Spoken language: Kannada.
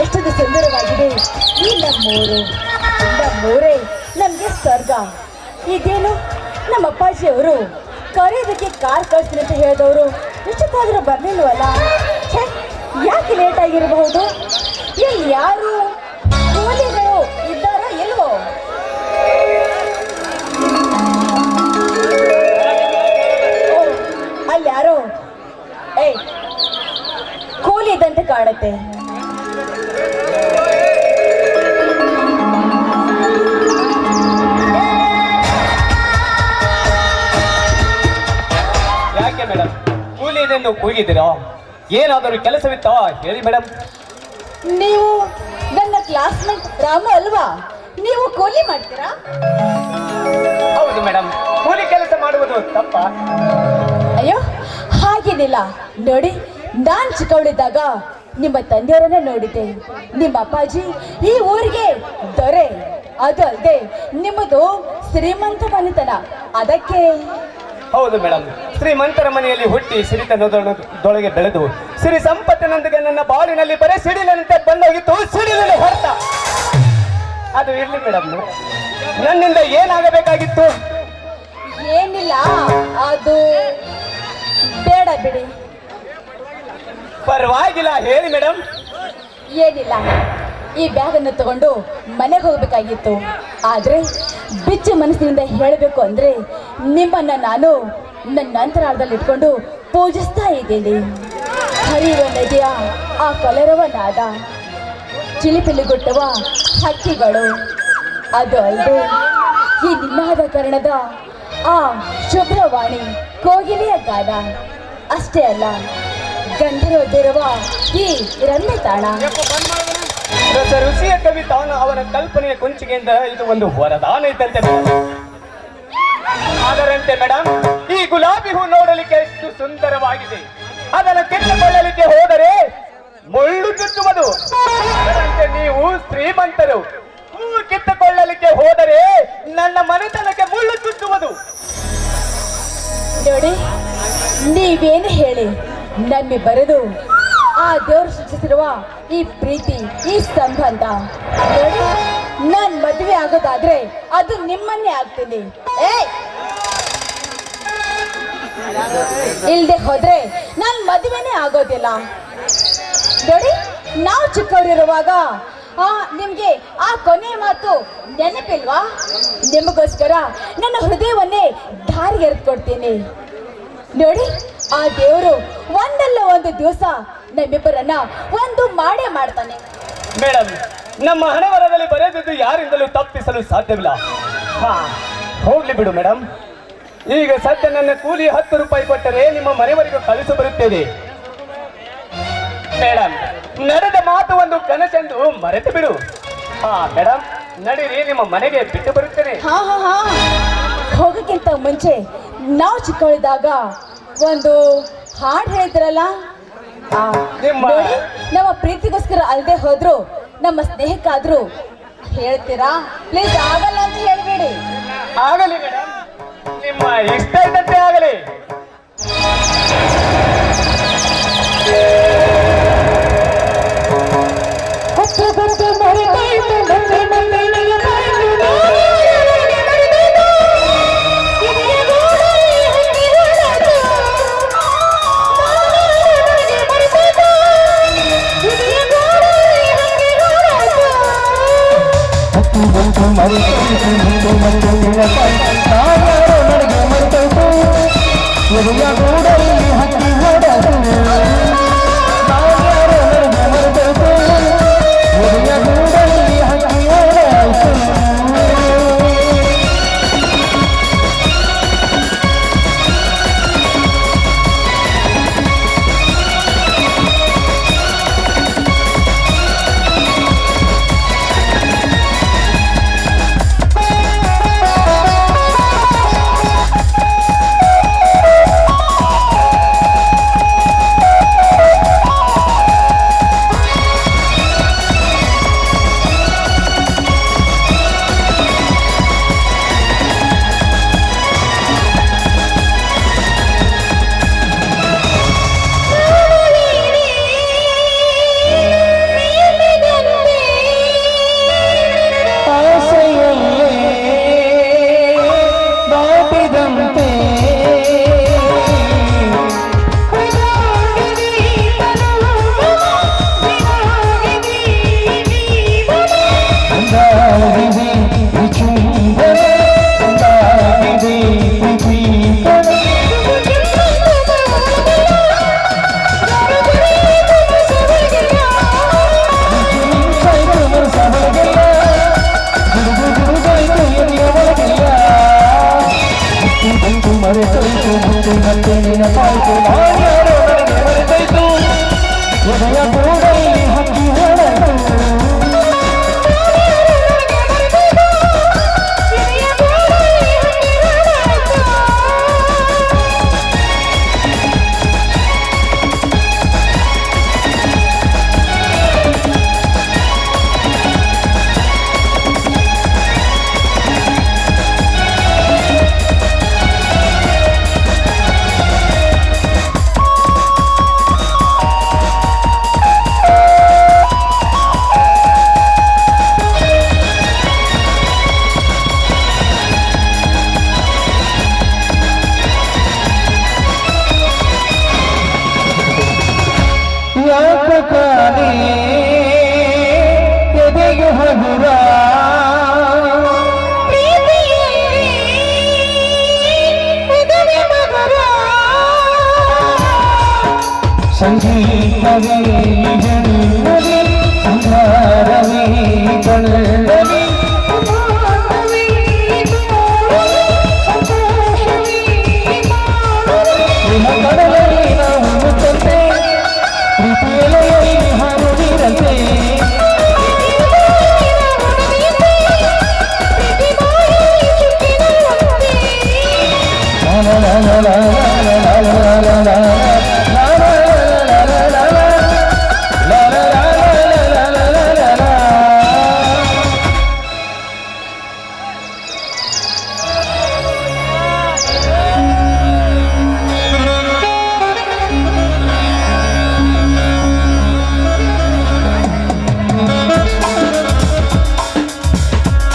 ಎಷ್ಟೊಂದು ಸುಂದರವಾಗಿದೆ. ಈ ನಮ್ಮೂರು ನಮ್ಮೂರೇ ನಮಗೆ ಸ್ವರ್ಗ. ಇದೇನು? ನಮ್ಮ ಅಪ್ಪಾಜಿಯವರು ಕರೆಯೋದಕ್ಕೆ ಕಾರ್ ಕಳಿಸ್ತೀನಿ ಅಂತ ಹೇಳಿದವರು. ಇಷ್ಟೊತ್ತಾದರೂ ಬರಲಿಲ್ವಲ್ಲ? ಯಾಕೆ ಲೇಟ್ ಆಗಿರಬಹುದು? ಇಲ್ಲಿ ಯಾರು? ಕೂಲಿಗಳು ಇದ್ದಾರೋ ಇಲ್ವೋ? ಅಲ್ಲಿ ಯಾರೋ? ಏಯ್, ಕೂಲಿ ಇದ್ದಂತೆ ಕಾಣುತ್ತೆ. ಯಾಕೆ ಮೇಡಮ್ ಕೂಲಿ ಇದೆಂದು ಕೂಗಿದ್ದೀರಾ? ಏನಾದರೂ ಕೆಲಸವಿತ್ತಾ ಹೇಳಿ ಮೇಡಮ್ ನೀವು ನನ್ನ ಕ್ಲಾಸ್ಮೇಟ್ ರಾಮು ಅಲ್ವಾ? ನೀವು ಕೂಲಿ ಮಾಡ್ತೀರಾ? ಹೌದು ಮೇಡಮ್ ಕೂಲಿ ಕೆಲಸ ಮಾಡುವುದು ತಪ್ಪ. ಅಯ್ಯೋ ಹಾಗೇನಿಲ್ಲ. ನೋಡಿ ನಾನ್ ಚಿಕ್ಕವಳಿದ್ದಾಗ ನಿಮ್ಮ ತಂದೆಯವರನ್ನ ನೋಡಿದೆ. ನಿಮ್ಮ ಅಪ್ಪಾಜಿ ಈ ಊರಿಗೆ ದೊರೆ. ಅದು ಅಲ್ಲದೆ ನಿಮ್ಮದು ಶ್ರೀಮಂತ ಮನೆತನ ಅದಕ್ಕೆ ಹೌದು ಮೇಡಮ್ ಶ್ರೀಮಂತರ ಮನೆಯಲ್ಲಿ ಹುಟ್ಟಿ ಸಿರಿತನದೊಳಗೆ ಬೆಳೆದು ಸಿರಿ ಸಂಪತ್ತಿನೊಂದಿಗೆ ನನ್ನ ಬಾಳಿನಲ್ಲಿ ಬರೇ ಸಿಡಿಲಂತೆ ಬಂದೋಗಿತ್ತು ಸಿಡಿಲಿನ ಹೊರತ. ಅದು ಇರ್ಲಿ ಮೇಡಮ್ ನನ್ನಿಂದ ಏನಾಗಬೇಕಾಗಿತ್ತು? ಏನಿಲ್ಲ. ಅದು ಪರವಾಗಿಲ್ಲ, ಹೇಳಿ ಮೇಡಮ್ ಏನಿಲ್ಲ. ಈ ಬ್ಯಾಗನ್ನು ತಗೊಂಡು ಮನೆಗೆ ಹೋಗ್ಬೇಕಾಗಿತ್ತು. ಆದ್ರೆ ಬಿಚ್ಚು ಮನಸ್ಸಿನಿಂದ ಹೇಳಬೇಕು ಅಂದ್ರೆ ನಿಮ್ಮನ್ನ ನಾನು ನನ್ನ ಅಂತರಾಳದಲ್ಲಿ ಇಟ್ಕೊಂಡು ಪೂಜಿಸ್ತಾ ಇದ್ದೀನಿ. ಹರಿಯುವ ನದಿಯ ಆ ಕಲರವ ನಾದ ಚಿಲಿಪಿಲಿಗುಟ್ಟುವ ಹಕ್ಕಿಗಳು. ಅದು ಅಲ್ಲದೆ ಈ ನಿಮ್ಮಾದ ಕರ್ಣದ ಆ ಶುಭ್ರವಾಣಿ ಕೋಗಿಲೆಯ ಗಾನ ಅಷ್ಟೇ ಅಲ್ಲ ಗಂಧರ್ವದಿರುವ ಈ ರಮ್ಯ ತಾಣ. ರಸ ರುಚಿಯ ಕವಿ ತಾನು ಅವನ ಕಲ್ಪನೆಯ ಕೊಂಚಿಗೆಯಿಂದ ಇದು ಒಂದು ವರದಾನ ಇದ್ದಂತೆ ಅದರಂತೆ ಮೇಡಮ್ ಈ ಗುಲಾಬಿ ಹೂ ನೋಡಲಿಕ್ಕೆ ಎಷ್ಟು ಸುಂದರವಾಗಿದೆ. ಅದನ್ನು ಕಿತ್ತುಕೊಳ್ಳಲಿಕ್ಕೆ ಹೋದರೆ ಮುಳ್ಳು ಚುಚ್ಚುವುದು. ಅದರಂತೆ ನೀವು ಶ್ರೀಮಂತರು ಹೂ ಕಿತ್ತುಕೊಳ್ಳಲಿಕ್ಕೆ ಹೋದರೆ ನನ್ನ ಮನೆತನಕ್ಕೆ ಮುಳ್ಳು ಚುಚ್ಚುವುದು. ನೋಡಿ ನೀವೇನು ಹೇಳಿ? ನಮ್ಮಿ ಬರೆದು ಆ ದೇವರು ಸೃಷ್ಟಿಸಿರುವ ಈ ಪ್ರೀತಿ, ಈ ಸಂಬಂಧ. ನಾನ್ ಮದುವೆ ಆಗೋದಾದ್ರೆ ಅದು ನಿಮ್ಮನ್ನೇ ಆಗ್ತೀನಿ! ಇಲ್ದೆ ಹೋದ್ರೆ ನಾನ್ ಮದುವೆನೇ ಆಗೋದಿಲ್ಲ. ನೋಡಿ, ನಾವು ಚಿಕ್ಕವರಿರುವಾಗ, ಆ, ನಿಮ್ಗೆ ಆ ಕೊನೆ ಮಾತು ನೆನಪಿಲ್ವಾ? ನಿಮಗೋಸ್ಕರ ನನ್ನ ಹೃದಯವನ್ನೇ ದಾರಿಗೆ ಎರೆದುಕೊಡ್ತೀನಿ ನೋಡಿ ಆ ದೇವರು ಒಂದಲ್ಲ ಒಂದು ದಿವಸ ನಮ್ಮಿಬ್ಬರನ್ನ ಒಂದು ಮಾಡೇ ಮಾಡ್ತಾನೆ. ಮೇಡಮ್ ನಮ್ಮ ಹಣವರದಲ್ಲಿ ಬರೆದಿದ್ದು ಯಾರಿಂದಲೂ ತಪ್ಪಿಸಲು ಸಾಧ್ಯವಿಲ್ಲ. ಹಾ ಹೋಗ್ಲಿ ಬಿಡು ಮೇಡಮ್ ಈಗ ಸದ್ಯ ನನ್ನ ಕೂಲಿ ಹತ್ತು ರೂಪಾಯಿ ಕೊಟ್ಟರೆ ನಿಮ್ಮ ಮನೆಯವರಿಗೂ ಕಳಿಸು ಬರುತ್ತೇನೆ. ಮೇಡಮ್ ನಡೆದ ಮಾತು ಒಂದು ಕನಸೆಂದು ಮರೆತು ಬಿಡು. ಹಾ ಮೇಡಮ್ ನಡೀರಿ ನಿಮ್ಮ ಮನೆಗೆ ಬಿಟ್ಟು ಬರುತ್ತೇನೆ. ಹಾ ಹಾ ಹಾ. ಹೋಗಕ್ಕಿಂತ ಮುಂಚೆ ನಾವು ಚಿಕ್ಕವಳಿದ್ದಾಗ ಒಂದು ಹಾಡು ಹೇಳಿದ್ರಲ್ಲ? ನಿಮ್ಮ- ನೋಡಿ, ನಮ್ಮ ಪ್ರೀತಿಗೋಸ್ಕರ ಅಲ್ಲದೆ ಹೋದ್ರು ನಮ್ಮ ಸ್ನೇಹಕ್ಕಾದ್ರು ಹೇಳ್ತೀರಾ? ಪ್ಲೀಸ್ ಆಗಲ್ಲ ಅಂತ ಹೇಳ್ಬೇಡಿ. ಆಗಲಿ ನಿಮ್ಮ ಇಷ್ಟ ಇದ್ದಂತೆ ಆಗಲಿ. ಎದುರಿಯ ಕೂಡ তোমার संगीत रे